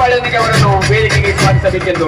ಚಪ್ಪಾಳೆಯೊಂದಿಗೆ ಅವರನ್ನು ವೇದಿಕೆಗೆ ಸ್ವಾಗತಿಸಬೇಕೆಂದು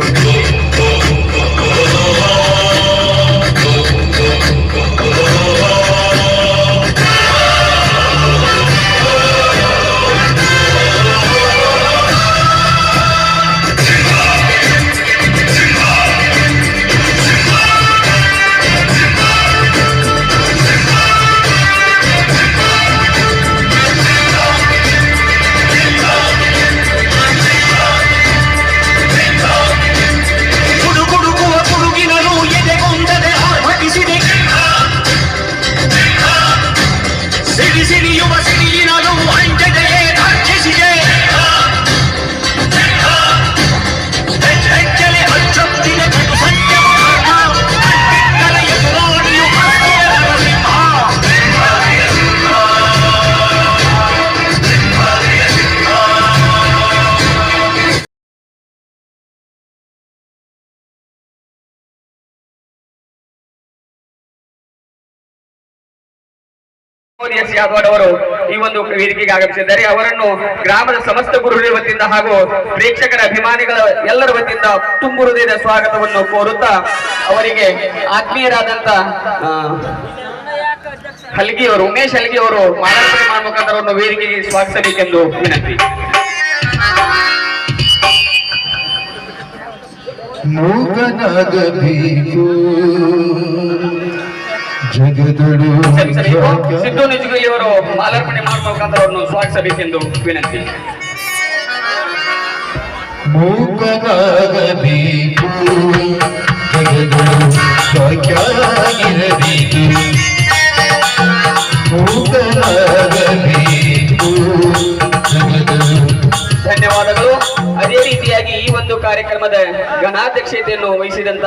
ಎಸ್ ಯಾದವ್ ಅವರು ಈ ಒಂದು ವೇದಿಕೆಗೆ ಆಗಮಿಸಿದ್ದಾರೆ ಅವರನ್ನು ಗ್ರಾಮದ ಸಮಸ್ತ ಗುರುಗಳ ವತಿಯಿಂದ ಹಾಗೂ ಪ್ರೇಕ್ಷಕರ ಅಭಿಮಾನಿಗಳ ಎಲ್ಲರ ವತಿಯಿಂದ ತುಂಬು ಹೃದಯದ ಸ್ವಾಗತವನ್ನು ಕೋರುತ್ತಾ ಅವರಿಗೆ ಆತ್ಮೀಯರಾದಂತ ಹಲ್ಗಿ ಅವರು, ಉಮೇಶ್ ಹಲ್ಗಿ ಅವರು ಮಾಲಾರ್ಪಣೆ ಮಾಡುವ ಮುಖಾಂತರವನ್ನು ವೇದಿಕೆಗೆ ಸ್ವಾಗತಿಸಬೇಕೆಂದು ವಿನಂತಿ. ಸಿದ್ದು ನಿಜಗುಳಿ ಅವರು ಮಾಲಾರ್ಪಣೆ ಮುಖಾಂತರ ಅವರನ್ನು ಸ್ವಾಗತಿಸಬೇಕೆಂದು ವಿನಂತಿ. ಧನ್ಯವಾದಗಳು. ಅದೇ ರೀತಿಯಾಗಿ ಈ ಒಂದು ಕಾರ್ಯಕ್ರಮದ ಗಣಾಧ್ಯಕ್ಷತೆಯನ್ನು ವಹಿಸಿದಂತ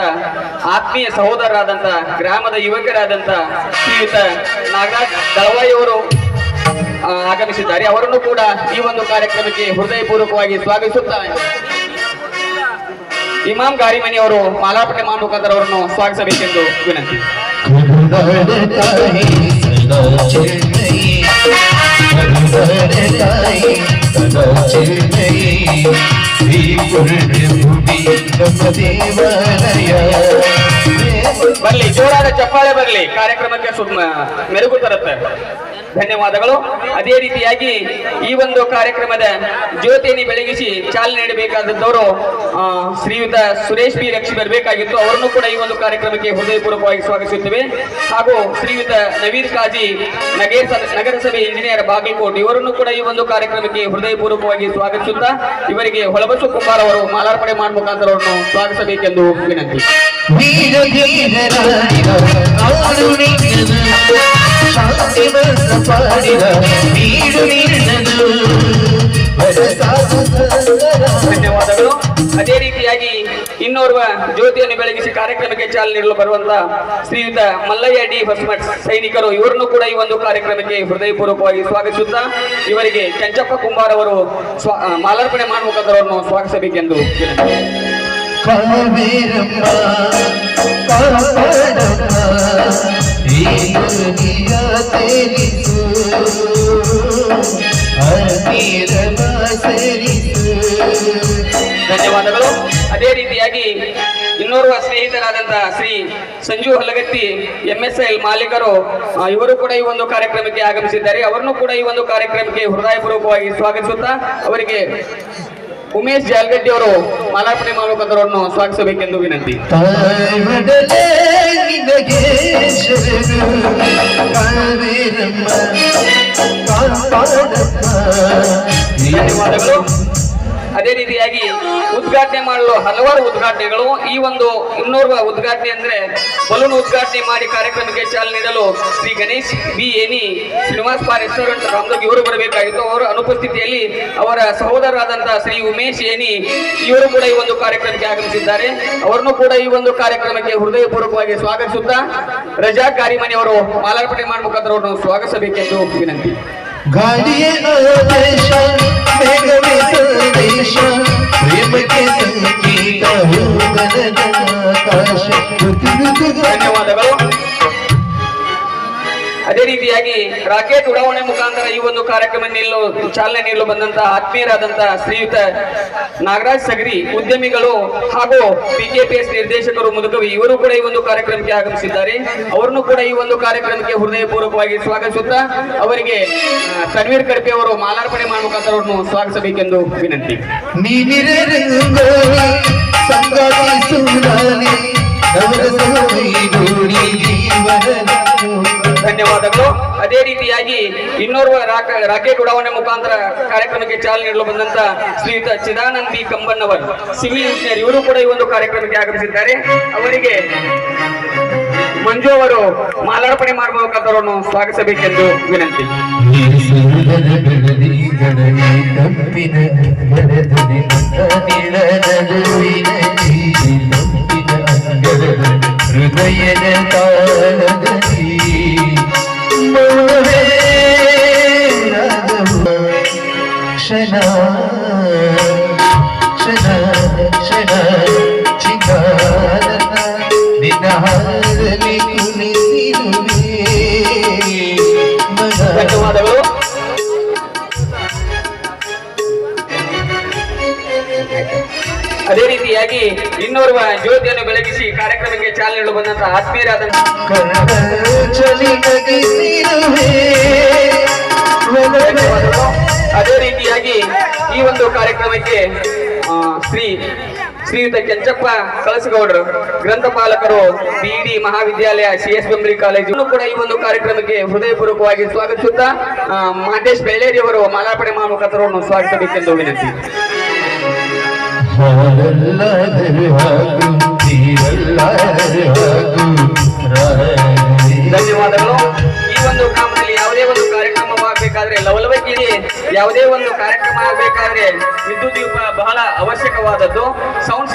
ಆತ್ಮೀಯ ಸಹೋದರರಾದಂತ ಗ್ರಾಮದ ಯುವಕರಾದಂತ ಶ್ರೀಯುತ ನಾಗರಾಜ್ ದಳವಾಯಿಯವರು ಆಗಮಿಸಿದ್ದಾರೆ. ಅವರನ್ನು ಕೂಡ ಈ ಒಂದು ಕಾರ್ಯಕ್ರಮಕ್ಕೆ ಹೃದಯಪೂರ್ವಕವಾಗಿ ಸ್ವಾಗತಿಸುತ್ತಾ ಇಮಾಮ್ ಗಾರಿಮನಿ ಅವರು ಮಾಲಾಪಟ್ಟೆ ಮುಖಾಂತರ ಅವರನ್ನು ಸ್ವಾಗತಿಸಬೇಕೆಂದು ವಿನಂತಿ. Vasudeva ಚಪ್ಪಾಳೆ ಬರಲಿ. ಕಾರ್ಯಕ್ರಮಕ್ಕೆ ಮೆರುಗು ತರುತ್ತೆ. ಧನ್ಯವಾದಗಳು. ಅದೇ ರೀತಿಯಾಗಿ ಈ ಒಂದು ಕಾರ್ಯಕ್ರಮದ ಜ್ಯೋತಿಯನ್ನು ಬೆಳಗಿಸಿ ಚಾಲನೆ ನೀಡಬೇಕಾದವರು ಶ್ರೀಯುತ ಸುರೇಶ್ ಬಿ ರಕ್ಷಿ ಬರಬೇಕಾಗಿತ್ತು. ಅವರನ್ನು ಕೂಡ ಈ ಒಂದು ಕಾರ್ಯಕ್ರಮಕ್ಕೆ ಹೃದಯಪೂರ್ವಕವಾಗಿ ಸ್ವಾಗತಿಸುತ್ತೇವೆ. ಹಾಗೂ ಶ್ರೀಯುತ ನವೀರ್ ಕಾಜಿ ನಗೇರ್ ನಗರಸಭೆ ಇಂಜಿನಿಯರ್ ಬಾಗಲಕೋಟ್, ಇವರನ್ನು ಕೂಡ ಈ ಒಂದು ಕಾರ್ಯಕ್ರಮಕ್ಕೆ ಹೃದಯಪೂರ್ವಕವಾಗಿ ಸ್ವಾಗತಿಸುತ್ತಾ, ಇವರಿಗೆ ಹೊಳಬಸು ಕುಮಾರ್ ಅವರು ಮಾಲಾರ್ಪಣೆ ಮಾಡುವ ಮುಖಾಂತರ ಸ್ವಾಗತಿಸಬೇಕೆಂದು ವಿನಂತಿ. ಧನ್ಯವಾದಗಳು. ಅದೇ ರೀತಿಯಾಗಿ ಇನ್ನೋರ್ವ ಜ್ಯೋತಿಯನ್ನು ಬೆಳಗಿಸಿ ಕಾರ್ಯಕ್ರಮಕ್ಕೆ ಚಾಲನೆ ನೀಡಲು ಬರುವಂತ ಶ್ರೀಯುತ ಮಲ್ಲಯ್ಯ ಡಿ ಹೊಸಮಠ್ ಸೈನಿಕರು, ಇವರನ್ನು ಕೂಡ ಈ ಒಂದು ಕಾರ್ಯಕ್ರಮಕ್ಕೆ ಹೃದಯಪೂರ್ವಕವಾಗಿ ಸ್ವಾಗತಿಸುತ್ತಾ, ಇವರಿಗೆ ಕೆಂಚಪ್ಪ ಕುಂಬಾರ್ ಅವರು ಸ್ವ ಮಾಲಾರ್ಪಣೆ ಮಾಡುವ ಮುಖಾಂತರ ಕೇಳಿದ್ದಾರೆ ಸ್ವಾಗತಿಸಬೇಕೆಂದು ಧನ್ಯವಾದಗಳು. ಅದೇ ರೀತಿಯಾಗಿ ಇನ್ನೋರ್ವ ಸ್ನೇಹಿತರಾದಂತಹ Shri Sanju Halagatti M S L ಮಾಲೀಕರು ಇವರು ಕೂಡ ಈ ಒಂದು ಕಾರ್ಯಕ್ರಮಕ್ಕೆ ಆಗಮಿಸಿದ್ದಾರೆ. ಅವರನ್ನು ಕೂಡ ಈ ಒಂದು ಕಾರ್ಯಕ್ರಮಕ್ಕೆ ಹೃದಯಪೂರ್ವಕವಾಗಿ ಸ್ವಾಗತಿಸುತ್ತಾ ಅವರಿಗೆ ಉಮೇಶ್ ಜಾಲ್ಗಡ್ಡಿ ಅವರು ಮಾಲಾರ್ಪಣೆ ಮಾಡುವುದನ್ನು ಸ್ವಾಗತಿಸಬೇಕೆಂದು ವಿನಂತಿ. ಧನ್ಯವಾದಗಳು. ಅದೇ ರೀತಿಯಾಗಿ ಉದ್ಘಾಟನೆ ಮಾಡಲು ಹಲವಾರು ಉದ್ಘಾಟನೆಗಳು. ಈ ಒಂದು ಇನ್ನೋರ್ವ ಉದ್ಘಾಟನೆ ಅಂದ್ರೆ ಬಲೂನ್ ಉದ್ಘಾಟನೆ ಮಾಡಿ ಕಾರ್ಯಕ್ರಮಕ್ಕೆ ಚಾಲನೆ ನೀಡಲು ಶ್ರೀ ಗಣೇಶ್ ಬಿ. ಏನಿ ಶ್ರೀನಿವಾಸ್ ಪಾ ರೆಸ್ಟೋರೆಂಟ್ ರಾಮದುರ್ಗ ಇವರು ಬರಬೇಕಾಗಿತ್ತು. ಅವರ ಅನುಪಸ್ಥಿತಿಯಲ್ಲಿ ಅವರ ಸಹೋದರರಾದಂತಹ ಶ್ರೀ ಉಮೇಶ್ ಏನಿ ಇವರು ಕೂಡ ಈ ಒಂದು ಕಾರ್ಯಕ್ರಮಕ್ಕೆ ಆಗಮಿಸಿದ್ದಾರೆ. ಅವರನ್ನು ಕೂಡ ಈ ಒಂದು ಕಾರ್ಯಕ್ರಮಕ್ಕೆ ಹೃದಯಪೂರ್ವಕವಾಗಿ ಸ್ವಾಗತಿಸುತ್ತಾ ರಜಾ ಕಾರಿಮನಿ ಅವರು ಮಾಲಾರ್ಪಣೆ ಮಾಡುವ ಮುಖಾಂತರ ಸ್ವಾಗತಿಸಬೇಕೆಂದು ವಿನಂತಿ. गाडी अवेश मेघ वेश प्रेम के धन्यवाद ಅದೇ ರೀತಿಯಾಗಿ ರಾಕೆಟ್ ಉಡಾವಣೆ ಮುಖಾಂತರ ಈ ಒಂದು ಕಾರ್ಯಕ್ರಮ ನೀಡಲು ಚಾಲನೆ ನೀಡಲು ಬಂದಂತಹ ಆತ್ಮೀಯರಾದಂತಹ ಶ್ರೀಯುತ ನಾಗರಾಜ್ ಸಗರಿ, ಉದ್ಯಮಿಗಳು ಹಾಗೂ ಪಿಕೆಪಿಎಸ್ ನಿರ್ದೇಶಕರು ಮುದುಕವಿ, ಇವರು ಕೂಡ ಈ ಒಂದು ಕಾರ್ಯಕ್ರಮಕ್ಕೆ ಆಗಮಿಸಿದ್ದಾರೆ. ಅವರನ್ನು ಕೂಡ ಈ ಒಂದು ಕಾರ್ಯಕ್ರಮಕ್ಕೆ ಹೃದಯಪೂರ್ವಕವಾಗಿ ಸ್ವಾಗತಿಸುತ್ತಾ ಅವರಿಗೆ ತನ್ವೀರ್ ಕಡ್ಪೆ ಅವರು ಮಾಲಾರ್ಪಣೆ ಮಾಡುವ ಮುಖಾಂತರ ಅವರನ್ನು ಸ್ವಾಗತಿಸಬೇಕೆಂದು ವಿನಂತಿ. ರಾಕ- ಉಡಾವಣೆ ಮುಖಾಂತರ ಕಾರ್ಯಕ್ರಮಕ್ಕೆ ಚಾಲನೆ ನೀಡಲು ಬಂದಂತ ಶ್ರೀಯುತ ಚಿದಾನಂದಿ ಕಂಬಣ್ಣವರ್. ಸಿವಿಲ್ ಇಂಜಿನಿಯರ್ ಇವರು ಕೂಡ ಈ ಒಂದು ಕಾರ್ಯಕ್ರಮಕ್ಕೆ ಆಗಮಿಸಿದ್ದಾರೆ. ಅವರಿಗೆ ಮಂಜು ಅವರು ಮಾಲಾರ್ಪಣೆ ಮಾಡುವ ಸ್ವಾಗತಿಸಬೇಕೆಂದು ವಿನಂತಿ. ಕ್ಷಣ ಕ್ಷಣ ಕ್ಷಣ ಚಿಗಾರನ ನಿನ್ನ ಹಾರಲಿ ಕುಣಿಸಿರುವೆ. ಮನ ಧನ್ಯವಾದಗಳು ಅದೇ ರೀತಿಯಾಗಿ ಇನ್ನೋರ್ವ ಜ್ಯೋತಿಯನ್ನು ಬೆಳಗಿಸಿ ಕಾರ್ಯಕ್ರಮಕ್ಕೆ ಚಾಲನೆ ನೀಡಲು ಬಂದಂತಹ ಆತ್ಮೀಯರಾದಂತ ಒಂದು ಕಾರ್ಯಕ್ರಮಕ್ಕೆ ಶ್ರೀ, ಶ್ರೀಯುತ ಕೆಂಚಪ್ಪ ಕಳಸಗೌಡರು, ಗ್ರಂಥಪಾಲಕರು ಬಿಡಿ ಮಹಾವಿದ್ಯಾಲಯ ಸಿ ಎಸ್ ಬೆಂಬಲಿ ಕಾಲೇಜು. ಕೂಡ ಈ ಒಂದು ಕಾರ್ಯಕ್ರಮಕ್ಕೆ ಹೃದಯಪೂರ್ವಕವಾಗಿ ಸ್ವಾಗತಿಸುತ್ತಾ ಮಹೇಶ್ ಬೆಳ್ಳೇರಿ ಅವರು ಮಾಲಾರ್ಪಣೆ ಮಾಡುವ ಮುಖಾಂತರವನ್ನು ಸ್ವಾಗತಿಸಬೇಕೆಂದು ವಿನಂತಿ. ಲವಲವಿಕೆಯಲ್ಲಿ ಯಾವುದೇ ಒಂದು ಕಾರ್ಯಕ್ರಮ ಆಗಬೇಕಾದ್ರೆ ವಿದ್ಯುತ್ ದೀಪ ಬಹಳ ಅವಶ್ಯಕವಾದದ್ದು. ಸೌಂಡ್